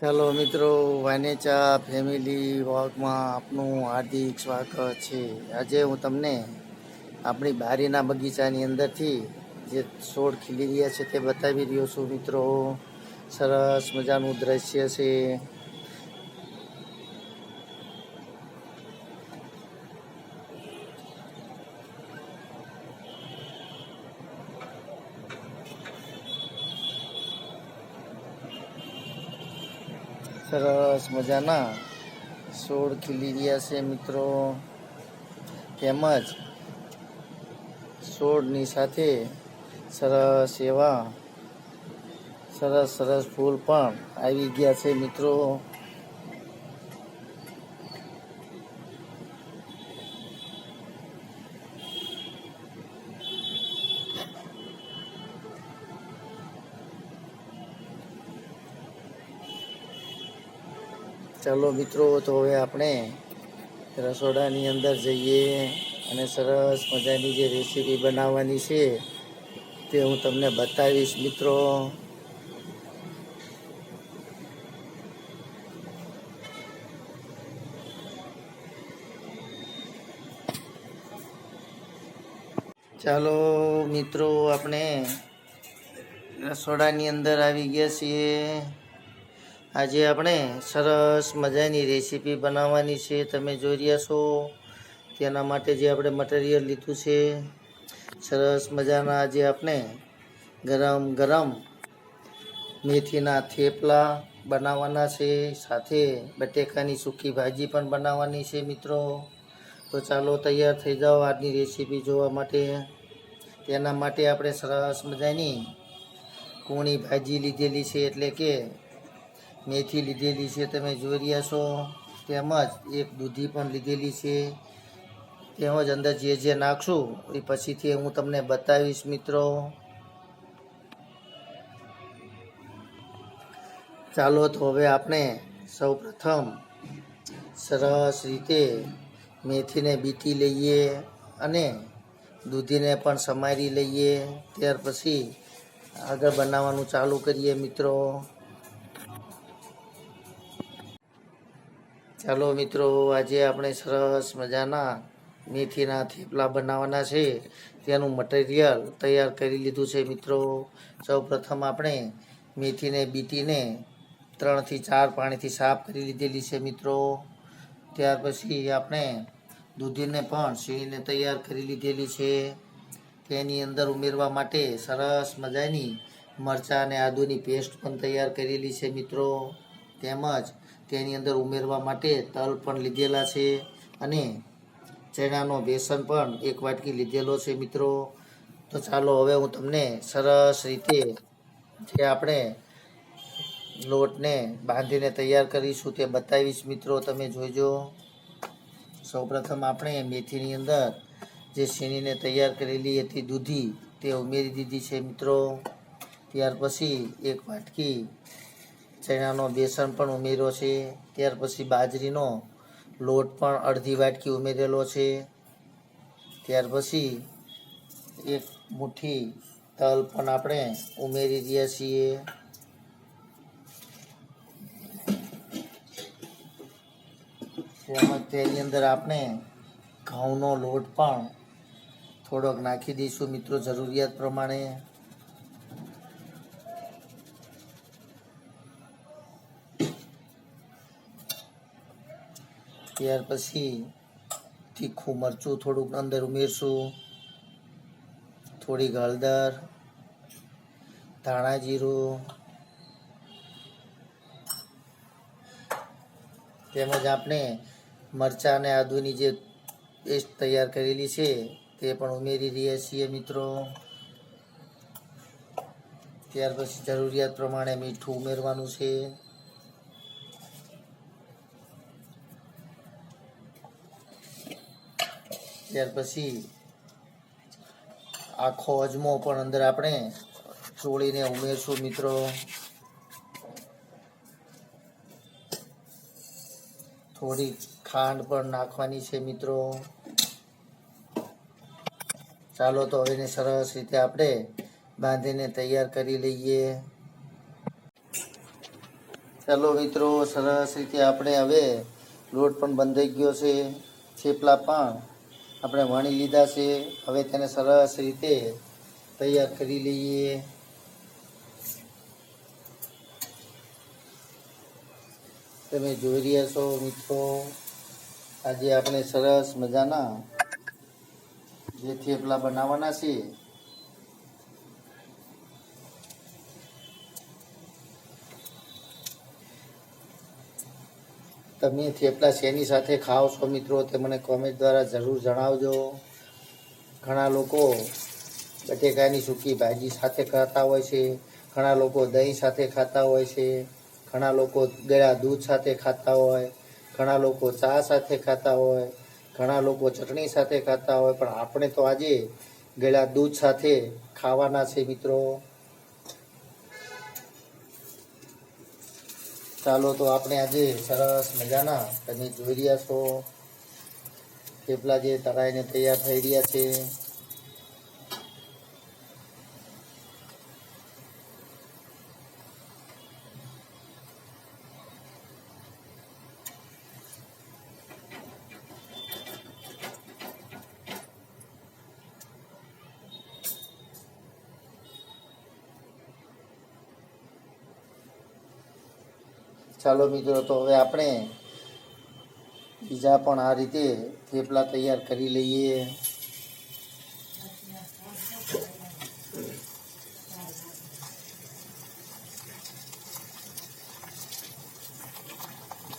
ચાલો મિત્રો, વાનેચા ફેમિલી વોકમાં આપનું હાર્દિક સ્વાગત છે. આજે હું તમને આપણી બારીના બગીચાની અંદરથી જે છોડ ખીલી રહ્યા છે તે બતાવી રહ્યો છું મિત્રો. સરસ મજાનું દ્રશ્ય છે. સરસ મજાના. છોડ ખીલી રહ્યા છે મિત્રો. તેમજ છોડની સાથે સરસ એવા સરસ સરસ ફૂલ પણ આવી ગયા છે મિત્રો. ચાલો મિત્રો, તો હવે આપણે રસોડાની અંદર જઈએ અને સરસ મજાની જે રેસીપી બનાવવાની છે તે હું તમને બતાવીશ મિત્રો. ચાલો મિત્રો, આપણે રસોડાની અંદર આવી ગયા છીએ. આજે આપણે સરસ મજાની રેસીપી બનાવવાની છે. તમે જોઈ રહ્યા છો. તેના માટે જે આપણે મટીરિયલ લીધું છે, સરસ મજાના આજે આપણે ગરમ ગરમ મેથીના થેપલા બનાવવાના છે. સાથે બટેકાની સૂકી ભાજી પણ બનાવવાની છે મિત્રો. તો ચાલો તૈયાર થઈ જાઓ આજની રેસીપી જોવા માટે. તેના માટે આપણે સરસ મજાની કૂણી ભાજી લીધેલી છે. એટલે કે મેથી લીધેલી છે, તમે જોઈ રહ્યા છો. તેમજ એક દૂધી પણ લીધેલી છે. તેમજ અંદર જે જે નાખશું, એ પછીથી હું તમને બતાવીશ, મિત્રો. ચાલો તો હવે આપણે સૌ પ્રથમ સરસ રીતે મેથીને બીટી લઈએ અને દૂધીને પણ સમારી લઈએ. ત્યાર પછી આગળ બનાવવાનું ચાલુ કરીએ, મિત્રો. ચાલો મિત્રો, આજે આપણે સરસ મજાના મેથીના થેપલા બનાવવાના છે. તેનું મટીરિયલ તૈયાર કરી લીધું છે મિત્રો. સૌ પ્રથમ આપણે મેથીને બીટીને ત્રણથી ચાર પાણીથી સાફ કરી લીધેલી છે મિત્રો. ત્યાર પછી આપણે દૂધીને પણ સીણીને તૈયાર કરી લીધેલી છે. તેની અંદર ઉમેરવા માટે સરસ મજાની મરચાં અને આદુની પેસ્ટ પણ તૈયાર કરેલી છે મિત્રો. તેમજ તેની અંદર ઉમેરવા માટે તલ પણ લીધેલા છે અને ચણાનો બેસન પણ એક વાટકી લીધેલો છે મિત્રો. તો ચાલો હવે હું તમને સરસ રીતે જે આપણે લોટને બાંધીને તૈયાર કરીશું તે બતાવીશ મિત્રો, તમે જોઈજો સૌપ્રથમ આપણે મેથીની અંદર જે શેણીને તૈયાર કરેલી હતી દૂધી તે ઉમેરી દીધી છે મિત્રો. ત્યાર પછી એક વાટકી ચણાનો બેસન પણ ઉમેર્યો છે. ત્યાર પછી બાજરીનો લોટ પણ અડધી વાટકી ઉમેરેલો છે. ત્યાર પછી એક મુઠ્ઠી તલ પણ આપણે ઉમેરી રહ્યા છીએ. તેમજ તેની અંદર આપણે ઘઉંનો લોટ પણ થોડોક નાખી દઈશું. મિત્રો, જરૂરિયાત પ્રમાણે ત્યાર પછી તીખું મરચું થોડુંક અંદર ઉમેરશું. થોડીક હળદર, ધાણા જીરું, તેમજ આપણે મરચાં અને આદુની જે પેસ્ટ તૈયાર કરેલી છે, તે પણ ઉમેરી રહ્યા છીએ મિત્રો. ત્યાર પછી જરૂરિયાત પ્રમાણે મીઠું ઉમેરવાનું છે. ત્યાર પછી આખો અજમો પણ અંદર આપણે ચોળીને ઉમેરશું મિત્રો. થોડી ખાંડ પણ નાખવાની છે મિત્રો. ચાલો તો હવે એને સરસ રીતે આપણે બાંધીને તૈયાર કરી લઈએ. ચાલો મિત્રો, સરસ રીતે આપણે હવે લોટ પણ બંધાઈ ગયો છે. થેપલા પણ આપણે વણી લીધા છે. હવે તેને સરસ રીતે તૈયાર કરી લઈએ. તમે જોઈ રહ્યા છો મિત્રો, આજે આપણે સરસ મજાના જે થેપલા બનાવવાના છે તમે થેપલા શેની સાથે ખાઓ છો મિત્રો તે મને કોમેન્ટ દ્વારા જરૂર જણાવજો. ઘણા લોકો બટેકાની સૂકી ભાજી સાથે ખાતા હોય છે, ઘણા લોકો દહીં સાથે ખાતા હોય છે, ઘણા લોકો ગળા દૂધ સાથે ખાતા હોય, ઘણા લોકો ચા સાથે ખાતા હોય, ઘણા લોકો ચટણી સાથે ખાતા હોય, પણ આપણે તો આજે ગળા દૂધ સાથે ખાવાના છે મિત્રો. ચાલો તો આપણે આજે સરસ મજાના તમે જોઈ રહ્યા છો. થેપલા જે તળાઈને તૈયાર થઈ રહ્યા છે. ચાલો મિત્રો, તો હવે આપણે બીજા પણ આ રીતે થેપલા તૈયાર કરી લઈએ.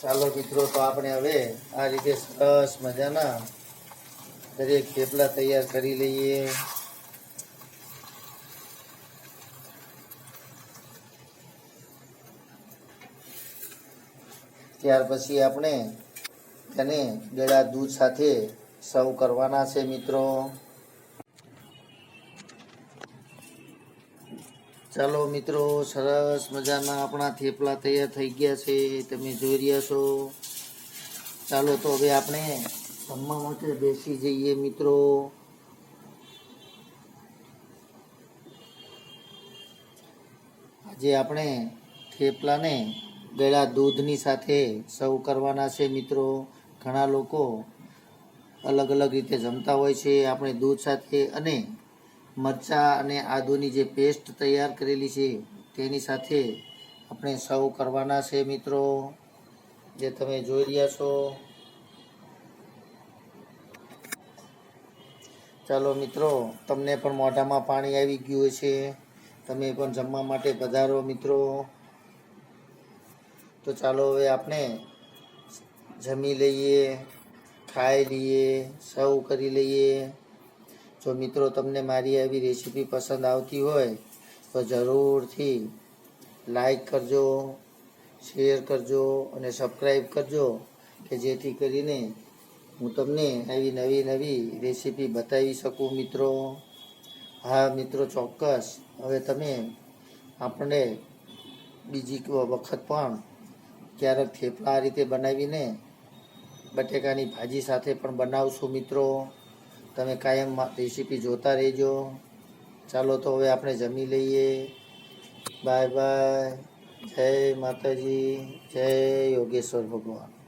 ચાલો મિત્રો, તો આપણે હવે આ રીતે સરસ મજાના દરેક થેપલા તૈયાર કરી લઈએ. ત્યાર પછી આપણે તેને ગળા દૂધ સાથે સર્વ કરવાના છે, મિત્રો. ચાલો, મિત્રો, સરસ મજાના આપણા થેપલા તૈયાર થઈ ગયા છે. તમે જોઈ રહ્યા છો. ચાલો, તો હવે આપણે જમવા માટે બેસી જઈએ, મિત્રો. આજે આપણે થેપલાને ગળા દૂધની સાથે સર્વ કરવાના છે મિત્રો. ઘણા લોકો અલગ અલગ રીતે જમતા હોય છે. આપણે દૂધ સાથે અને મરચાં અને આદુની જે પેસ્ટ તૈયાર કરેલી છે, તેની સાથે આપણે સર્વ કરવાના છે મિત્રો. જે તમે જોઈ રહ્યા છો. ચાલો મિત્રો, તમને પણ મોઢામાં પાણી આવી ગયું છે તમે પણ જમવા માટે પધારો મિત્રો. તો ચાલો હવે આપણે જમી લઈએ, ખાઈ લઈએ, સર્વ કરી લઈએ. જો મિત્રો તમને મારી આવી રેસીપી પસંદ આવતી હોય, તો જરૂરથી લાઈક કરજો, શેર કરજો અને સબસ્ક્રાઈબ કરજો, કે જેથી કરીને હું તમને આવી નવી નવી રેસીપી બતાવી શકું મિત્રો. હા મિત્રો, ચોક્કસ. હવે તમે આપણે બીજી વખત પણ ક્યારેક થેપલા આ રીતે બનાવીને બટેકાની ભાજી સાથે પણ બનાવશું મિત્રો. તમે કાયમ રેસીપી જોતા રહેજો. ચાલો તો હવે આપણે જમી લઈએ. Bye bye. જય માતાજી. જય યોગેશ્વર ભગવાન.